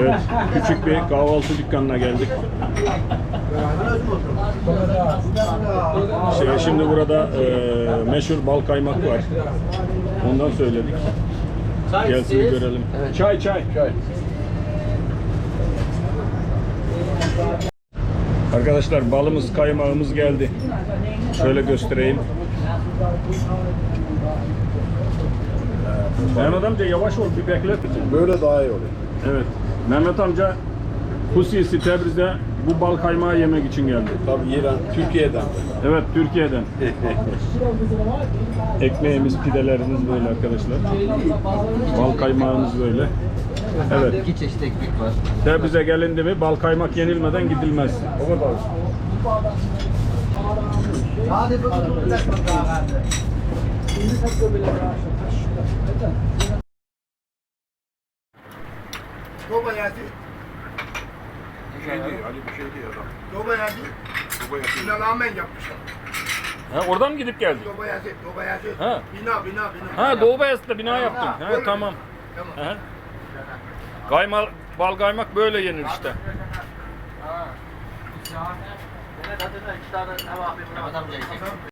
Evet, küçük bir kahvaltı dükkanına geldik. Şey, şimdi burada e, meşhur bal kaymak var. Ondan söyledik. Gelsin bir görelim. Çay çay. Arkadaşlar balımız kaymağımız geldi. Şöyle göstereyim. Mehmet amca yavaş ol bir beklet. Böyle daha iyi oluyor. Evet. Mehmet amca Husisi Tebriz'de bu bal kaymağı yemek için geldi. Tabii İran, Türkiye'den. Evet Türkiye'den. Ekmeğimiz, pidelerimiz böyle arkadaşlar. Bal kaymağımız böyle. Evet. İki çeşit ekmek var. Tebriz'e gelindi mi bal kaymak yenilmeden gidilmez. O kadar. Baba geldi. Bir şey Ali bir şey değil adam. Baba yapıyor. Bina rağmen yapmışlar. Ha, oradan mı gidip geldik? Baba geldi. Baba geldi. Ha. Bina bina bina. Ha Doğu Beyazıt'ta bina yaptın. Ha, tamam. Tamam. Ha. Kayma, bal kaymak böyle yenir işte. Mehmet amca yiyecek.